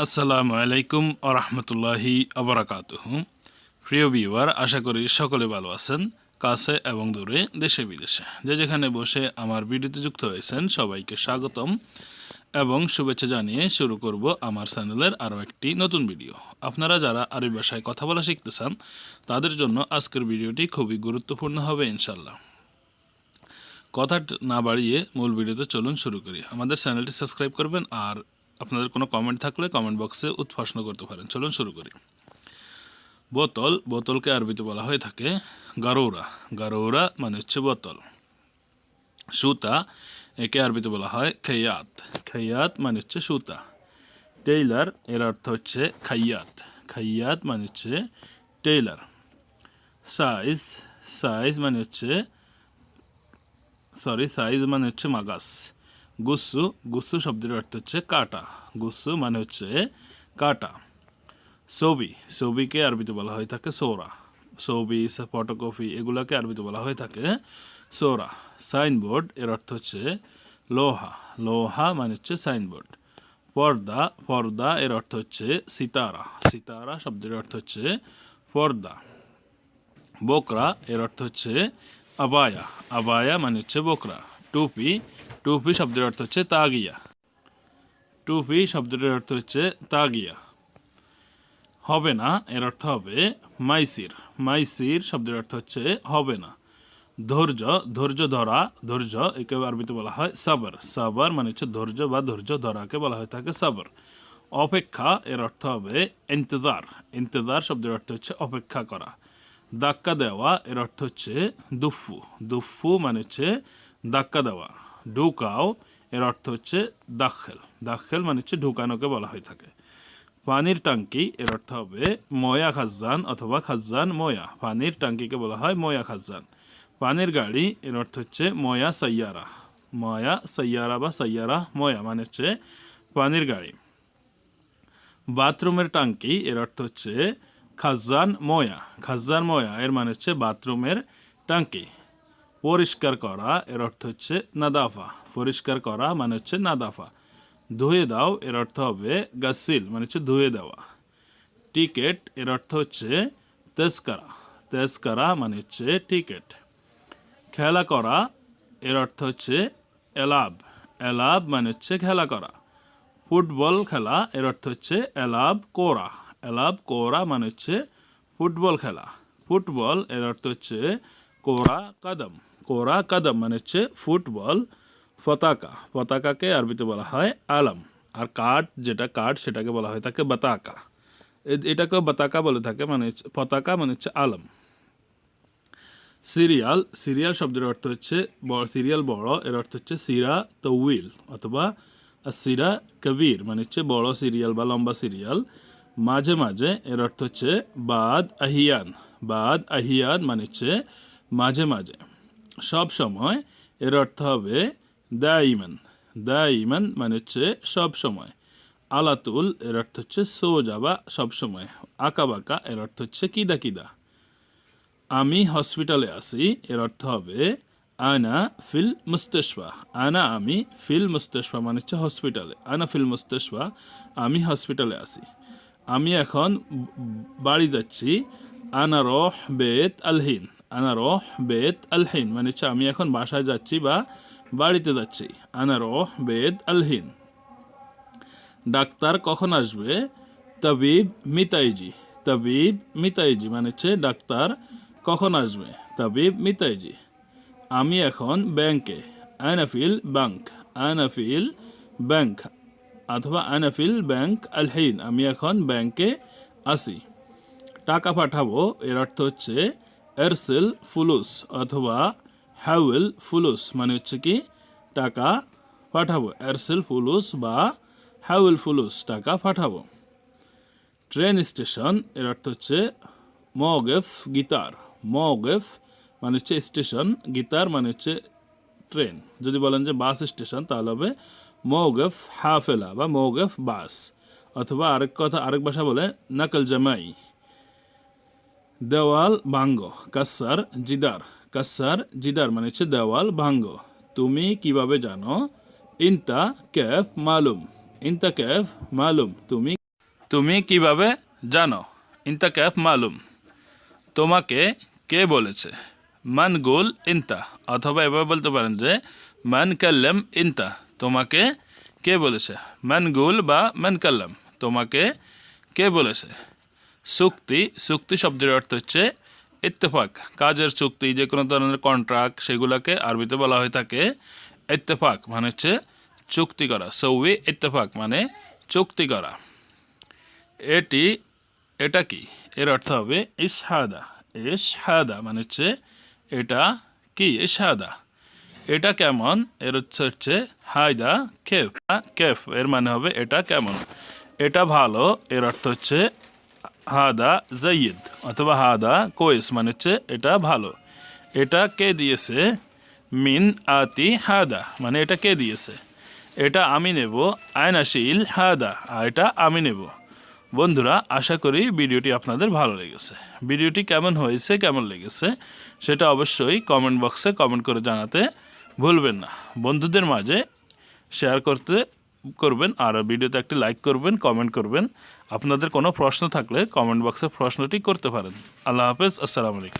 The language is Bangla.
আসসালামু আলাইকুম আরহামতুল্লাহি আবরাকাতুহ। প্রিয় ভিউয়ার, আশা করি সকলে ভালো আছেন, কাছে এবং দূরে, দেশে বিদেশে। যে যেখানে বসে আমার ভিডিওতে যুক্ত হয়েছেন, সবাইকে স্বাগতম এবং শুভেচ্ছা জানিয়ে শুরু করব আমার চ্যানেলের আরও একটি নতুন ভিডিও। আপনারা যারা আরবি ভাষায় কথা বলা শিখতে চান, তাদের জন্য আজকের ভিডিওটি খুবই গুরুত্বপূর্ণ হবে ইনশাল্লাহ কথা না বাড়িয়ে মূল ভিডিওতে চলুন শুরু করি। আমাদের চ্যানেলটি সাবস্ক্রাইব করবেন আর আপনাদের কোনো কমেন্ট থাকলে কমেন্ট বক্সে উদ্ভাসন করতে পারেন। চলুন শুরু করি। বোতল, বোতলকে আরবিতে বলা হয়ে থাকে গারৌরা। গারৌরা মানে হচ্ছে বোতল। সুতা, একে আরবিতে বলা হয় খেয়াত খেয়াত মানে হচ্ছে সুতা। টেইলার, এর অর্থ হচ্ছে খাইয়াত। খাইয়াত মানে হচ্ছে টেইলার। সাইজ সাইজ মানে হচ্ছে সরি সাইজ মানে হচ্ছে মাগাস। গুসু গুসু শব্দের অর্থ হচ্ছে কাটা। গুসু মানে হচ্ছে কাটা। ছবি ছবিকে আরবিতে বলা হয়ে থাকে সোরা। ছবি ফটোকপি এগুলোকে আরবিতে বলা হয়ে থাকে সোরা। সাইনবোর্ড এর অর্থ হচ্ছে লোহা। লোহা মানে হচ্ছে সাইনবোর্ড। পর্দা পর্দা এর অর্থ হচ্ছে সিতারা। সিতারা শব্দের অর্থ হচ্ছে পর্দা। বোকরা এর অর্থ হচ্ছে আবায়া। আবায়া মানে হচ্ছে বোকরা। টুপি টুপি শব্দের অর্থ হচ্ছে তাগিয়া টুপি শব্দের অর্থ হচ্ছে তাগিয়া হবে না এর অর্থ হবে মাইসির মাইসির শব্দের অর্থ হচ্ছে হবে না ধৈর্য ধৈর্য ধরা ধৈর্য একে আরবিতে বলা হয় সাবর সাবর মানে হচ্ছে ধৈর্য বা ধৈর্য ধরাকে বলা হয় থাকে সাবর অপেক্ষা এর অর্থ হবে ইন্তজার ইন্তজার শব্দের অর্থ হচ্ছে অপেক্ষা করা ধাক্কা দেওয়া এর অর্থ হচ্ছে দুফু দুফু মানে হচ্ছে ধাক্কা দেওয়া ঢুকাও, এর অর্থ হচ্ছে দাখেল। দাখেল মানে হচ্ছে ঢুকানোকে বলা হয়ে থাকে। পানির টাঙ্কি এর অর্থ হবে ময়া খাজান অথবা খাজান ময়া। পানির টাঙ্কিকে বলা হয় ময়া খাজান। পানির গাড়ি, এর অর্থ হচ্ছে ময়া সাইয়ারা। ময়া সাইয়ারা বা সাইয়ারা ময়া মানে হচ্ছে পানির গাড়ি। বাথরুমের টাঙ্কি এর অর্থ হচ্ছে খাজান ময়া। খাজান ময়া, এর মানে হচ্ছে বাথরুমের টাঙ্কি পরিষ্কার করা, এর অর্থ হচ্ছে নাদাফা। পরিষ্কার করা মানে হচ্ছে নাদাফা। ধুয়ে দাও, এর অর্থ হবে গাসিল মানে হচ্ছে ধুয়ে দেওয়া। টিকেট, এর অর্থ হচ্ছে তেজকারা তেজকারা মানে হচ্ছে টিকেট। খেলা করা, এর অর্থ হচ্ছে এলাব। এলাব মানে হচ্ছে খেলা করা। ফুটবল খেলা, এর অর্থ হচ্ছে এলাব কোরা। এলাব কোরা মানে হচ্ছে ফুটবল খেলা। ফুটবল, এর অর্থ হচ্ছে কোরা কাদম। কোরা কাদম মানে হচ্ছে ফুটবল পতাকা পতাকাকে আরবিতে বলা হয় আলম। আর কাঠ, যেটা কাঠ, সেটাকে বলা হয় থাকে বাতাকা। এটাকে বাতাকা বলে থাকে মানে পতাকা মানে হচ্ছে আলম। সিরিয়াল সিরিয়াল শব্দের অর্থ হচ্ছে সিরিয়াল বড়, এর অর্থ হচ্ছে সিরা তউইল অথবা সিরা কবির মানে হচ্ছে বড় সিরিয়াল বা লম্বা সিরিয়াল। মাঝে মাঝে, এর অর্থ হচ্ছে বাদ আহিয়ান। বাদ আহিয়ান মানে হচ্ছে মাঝে মাঝে। সব সময় এর অর্থ হবে দাইমান। দাইমান মানে হচ্ছে সব সময়। আলাতুল এর অর্থ হচ্ছে সোজা বা সব সময়। আঁকা বাঁকা এর অর্থ হচ্ছে কিদা কিদা। আমি হসপিটালে আছি, এর অর্থ হবে আনা ফিল মুস্তেশফা। আনা আমি ফিল মুস্তেশফা মানে হচ্ছে হসপিটালে। আনা ফিল মুস্তেশফা, আমি হসপিটালে আছি। আমি এখন বাড়ি যাচ্ছি আনা রহ বেত আলহিন। আনা রহ বেত আলহিন। মানে হচ্ছে আমি এখন বাসায় যাচ্ছি বা বাড়িতে যাচ্ছি। আনা রহ বেত আলহিন। ডাক্তার কখন আসবে? তবিব মিতাইজি। তবিব মিতাইজি মানে হচ্ছে ডাক্তার কখন আসবে? তবিব মিতাইজি। আমি এখন ব্যাংকে। আনাফিল ব্যাংক। আনাফিল ব্যাংক অথবা আনাফিল ব্যাংক আলহিন। আমি এখন ব্যাংকে আসি টাকা পাঠাবো, এর অর্থ হচ্ছে এরসেল ফুলুস অথবা হ্যাউল ফুলুস মানে হচ্ছে কি টাকা পাঠাবো। এরসেল ফুলুস বা হ্যাউল ফুলুস টাকা পাঠাবো। ট্রেন স্টেশন, এর অর্থ হচ্ছে মগেফ গিটার মগেফ মানে হচ্ছে স্টেশন গিটার মানে হচ্ছে ট্রেন। যদি বলেন যে বাস স্টেশন, তাহলে হবে মৌগফ হাফেলা বা মৌগফ বাস। অথবা আরেক কথা, আরেক ভাষা বলে নাকল জামাই। দেওয়াল, ভাঙ্গ। কাসার, জিদার। কাসার, জিদার মানে হচ্ছে দেওয়াল, ভাঙ্গ। তুমি কীভাবে জানো? ইনতা ক্যাফ মালুম। ইনতা ক্যাফ মালুম। তুমি তুমি কীভাবে জানো? ইনতা ক্যাফ মালুম। তোমাকে কে বলেছে? মান গুল ইনতা। অথবা এভাবে বলতে পারেন যে, মান কাল্লাম ইনতা। তোমাকে কে বলেছে? মান গুল বা মান কাল্লাম। তোমাকে কে বলেছে? চুক্তি চুক্তি শব্দের অর্থ হচ্ছে ইত্তেফাক। কাজের চুক্তি যে কোনো ধরনের কন্ট্রাক্ট সেগুলোকে আরবিতে বলা হয়ে থাকে ইত্তেফাক মানে হচ্ছে চুক্তি করা। সৌবি ইত্তেফাক মানে চুক্তি করা। এটি, এটা কি? এর অর্থ হবে ইসহাদা ইসহাদা মানে হচ্ছে এটা কি? ইসহাদা এটা কেমন? এর হচ্ছে হচ্ছে হায়দা, কেফ। কেফ, এর মানে হবে এটা কেমন? এটা ভালো, এর অর্থ হচ্ছে হাদা জাইদ, অথবা হাদা কোয়েস মানে হচ্ছে এটা ভালো। এটা কে দিয়েছে? মিন আতি হাদা মানে এটা কে দিয়েছে? এটা আমি নেব, আয়নাশিল হাদা, আর এটা আমি নেব। বন্ধুরা, আশা করি ভিডিওটি আপনাদের ভালো লেগেছে। ভিডিওটি কেমন হয়েছে, কেমন লেগেছে, সেটা অবশ্যই কমেন্ট বক্সে কমেন্ট করে জানাতে ভুলবেন না। বন্ধুদের মাঝে শেয়ার করতে করবেন আর ভিডিওতে একটি লাইক করবেন কমেন্ট করবেন। আপনাদের কোনো প্রশ্ন থাকলে কমেন্ট বক্সে প্রশ্নটি করতে পারেন। আল্লাহ হাফেজ, আসসালামু আলাইকুম।